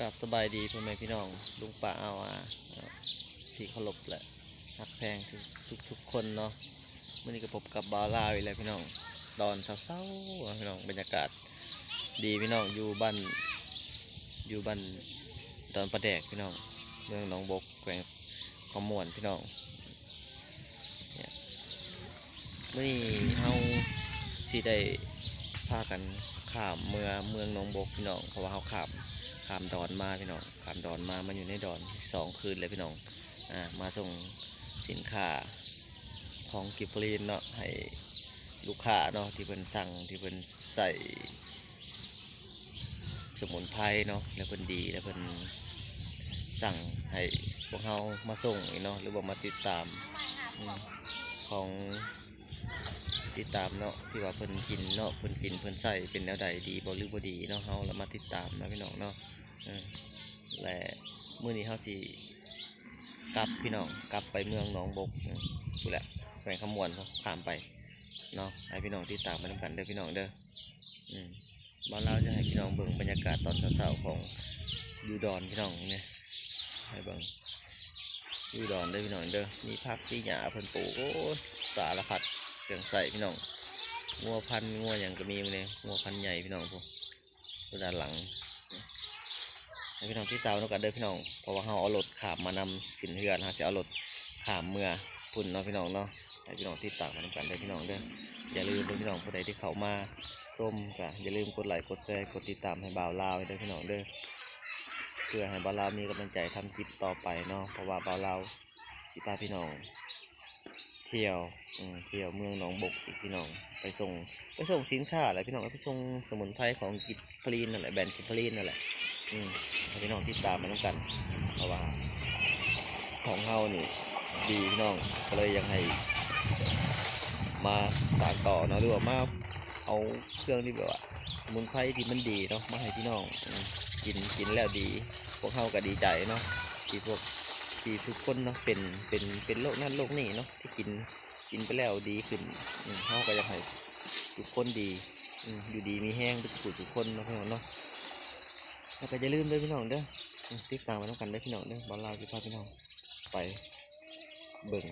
กับสบายดีพ่อแม่พี่น้อง ลุงป้าเอาอาที่เคารพและรักแพงทุกทุกคนเนาะมื่อนี้ก็พบกับบาวลาอีกแล้วพี่น้องตอนเศร้าๆพี่น้องบรรยากาศ ดีพี่น้องอยู่บ้านอยู่บ้านดอนประแดกพี่น้องเมืองหนองบกแขวงขมวนพี่น้องเนี่ยมื่อนี้เฮาสิได้พากันข้ามเมืองเมืองหนองบกพี่น้องเพราะว่าเฮาข้าม ขามดอนมาพี่น้องขามดอนมามันอยู่ในดอนสองคืนเลยพี่น้องอ่ามาส่งสินค้าของกิฟฟรีนเนาะให้ลูกค้าเนาะที่เพิ่นสั่งที่เพิ่นใส่สมุนไพรเนาะแล้วเพิ่นดีแล้วเพิ่นสั่งให้พวกเรามาส่งเนาะหรือว่ามาติดตามของ ติดตามเนาะที่ว่าเพิ่นกินเนาะเพิ่นกินเพิ่นใส่เป็นแนวใดดีบ่หรือบ่ดีเนาะเฮาแล้วมาติดตามนะพี่น้องเนาะและมื้อนี้เฮาสิกลับพี่น้องกลับไปเมืองหนองบกอืมพูดแหละแขวงขมวนเขาข้ามไปเนาะให้พี่น้องติดตามมาด้วยกันเด้อพี่น้องเด้ออืมบ้านเราจะให้พี่น้องเบิ่งบรรยากาศตอนเช้าๆของยูดอนพี่น้องเนี่ยให้เบิ่งยูดอนเด้อพี่น้องเด้อมีผักที่หญ้าเพิ่นปลูกโอ้สารพัด เครื่องใส่พี่น้องงัวพันงัวหยังก็มีมื้อนี้งัวพันใหญ่พี่น้องพวกด้านหลังพี่น้องที่เตาเนาะกันเด้อพี่น้องเพราะว่าเราเอารถขามมานำสินเฮือนเราจะเอารถขามเมื่อพุ่นเนาะพี่น้องเนาะให้พี่น้องที่ตามมาทำกันเด้อพี่น้องเด้ออย่าลืมเด้อพี่น้องผู้ใดที่เข้ามาส้มก็อย่าลืมกดไลค์กดแชร์กดติดตามให้บ่าวลาวเด้อพี่น้องเด้อเพื่อให้บ่าวลาวมีกำลังใจทำคลิปต่อไปเนาะเพราะว่าบ่าวลาวสิพาพี่น้อง เที่ยวเที่ยวเมืองหนองบกอีกพี่น้อง ไปส่งไปส่งสินค้าอะไรพี่น้องไปส่งสมุนไพรของกิฟพลีนนั่นแหละแบรนด์กิฟพลีนนั่นแหละอืมพี่น้องที่ตามมาต้องกัน เพราะว่า ของเฮานี่ดีพี่น้องก็เลยยังให้มาสานต่อเนาะหรือว่ามาเอาเครื่องที่แบบว่าสมุนไพรที่มันดีเนาะมาให้พี่น้องกินกินแล้วดี พวกเฮาก็ดีใจเนาะที่พวก ที่ทุกคนเนาะเป็นเป็นเป็นโรคนั่นโรคนี่เนาะที่กินกินไปแล้วดีขึ้นเฮาก็อยากให้ทุกคนดีอยู่ดีมีแห้งทุกผู้ทุกคนเนาะพี่น้องเนาะแล้วก็อย่าลืมด้อพี่น้องเด้อติดตามมาต้องกันด้อพี่น้องเด้อบอลลาวจะพาพี่น้องไปเบิ่ง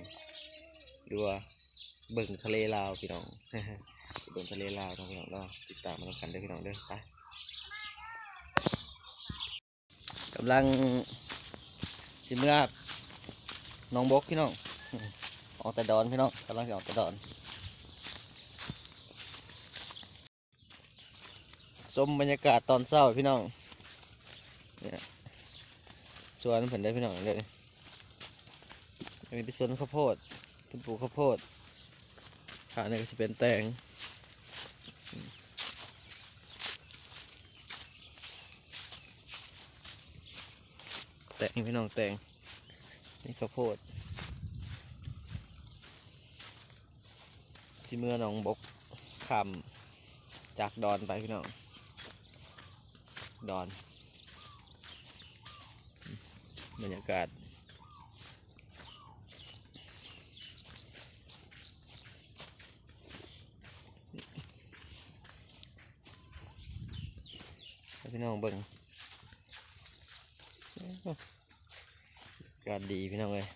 หรือว่าเบิ่งทะเลลาวพี่น้องเบิ่งทะเลลาวเนาะพี่น้องเนาะติดตามมาต้องกันด้อพี่น้องเด้อไปกำลัง สิเมื่อน้องบกพี่น้องออกแต่ดอนพี่น้องกำลังจะออกแต่ดอนชมบรรยากาศตอนเช้าพี่น้องเนี่ยสวนเพิ่นได้พี่น้องเลยอันนี้เป็นสวนข้าวโพดเพิ่นปลูกข้าวโพดขาเนี่ยก็จะเป็นแตง แตงพี่น้องแตงนี่ข้าวโพดสิเมื่อหนองบกคำจากดอนไปพี่น้อง ดอน บรรยากาศพี่น้องเบิ่ง กาศดีพี่น้องเลย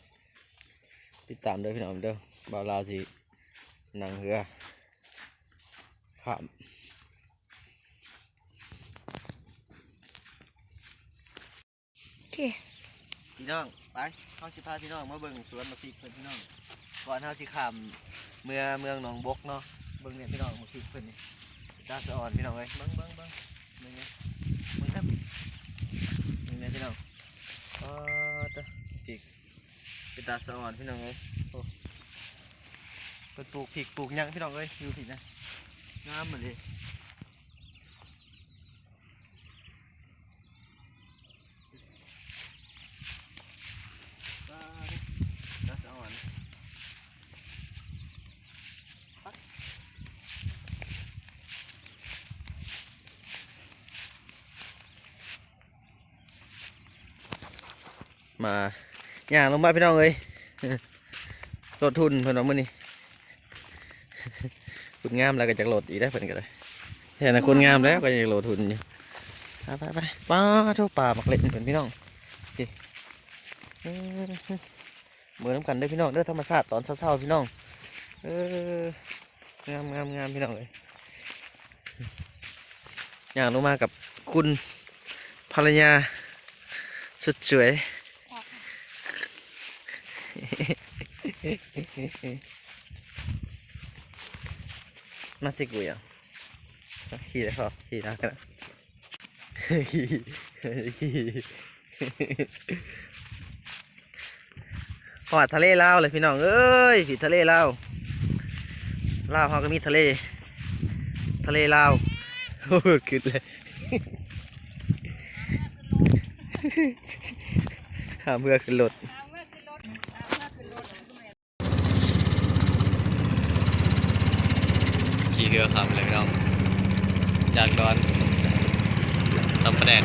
ติดตามเด้อพี่น้องเด้อบ่าวลาวสินั่งเรือข้ามโอเคพี่น้องไปเขาสิพาพี่น้องมาเบิ่งสวนมาพริกเพิ่นพี่น้องก่อนเขาสิข้ามเมืองเมืองหนองบกเนาะเบิ่งเนี่ยพี่น้องมาพริกเพิ่นนี่ตาสะอ่อนพี่น้องเอ้ยเบิ่งเบิ่งเบิ่งเบิ่งเนี่ยเบิ่งครับเบิ่งเนี่ยพี่น้องอ๋อตะพ ริกเป็นตาสะอ่อนพี่น้องเอ้ยเพิ่นปลูกพริกปลูกหยังพี่น้องเอ้ยอยู่ผิดนะงามเหมือนเลยตาตา อย่างลงมาพี่น้องเอ้ยรถทุนเพิ่นว่ามื้อนี้คุณงามแล้วก็จากรถอีกได้เพิ่นก็ได้แค่นั้นคนงามแล้วก็ยังโหลดทุนอยู่ไปไปไปป้าเท่าป่ามักเล่นเพื่อนพี่น้องนี่อืมเมื่อนน้ำกันเด้อพี่น้องเด้อธรรมชาติตอนเช้าๆพี่น้อง เอองามงามงามพี่น้องเลยอย่างลงมากับคุณภรรยาสุดสวย น่าสิกุยอะขี่ได้พอขี่ได้กันขี่ขี่หอดทะเลลาวเลยพี่น้องเอ้ยผีทะเลลาวลาวเขาก็มีทะเล ทะเลลาวโอ้ยขึ้นเลยหาเมื่อขึ้นรถ ขี่เรือขับเลยพี่น้อง จากดอนตำประแดน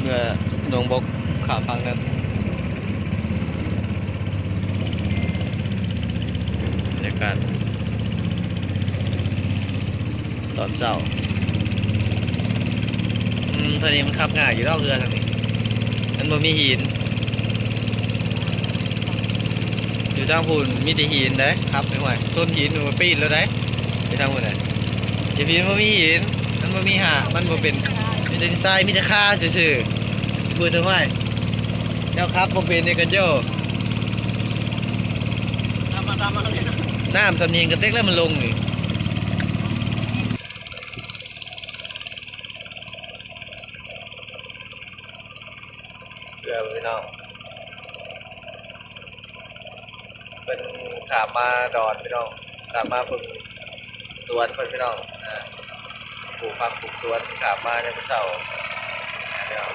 เมื่อหนงบกขาฟังนั้นบรรยากาศตอนเช้าอืมทางนี้มันขับง่ายอยู่รอกเรือทางนี้มันบ่มีหิน อยู่ทางพูนมีแต่หินได้ครับไม่ไหวส้นหินมันปีนแล้วได้ไปทางพูนไหนอย่าพีมันมีหินมันบ่มีหามันบ่เป็นมีแต่ทรายมีแต่ค่าซื่อๆพูดถึงว่าเจ้าครับบ่เป็นในกันโยตามมาตามมาเลยนะน้ำสำเนียงกระเต็กแล้วมันลงนี่เรือพี่น้อง เป็นขามมาดอนพี่น้องขามมาพึ่งสวนเพิ่นพี่น้องปลูกผักปลูกสวนขามมาในมื้อเช้าพี่น้อง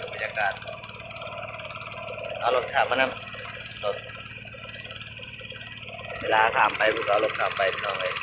ดูบรรยากาศเอารถขามมานำรถ เวลาขามไปพวกเรารถขามไปพี่น้องเลย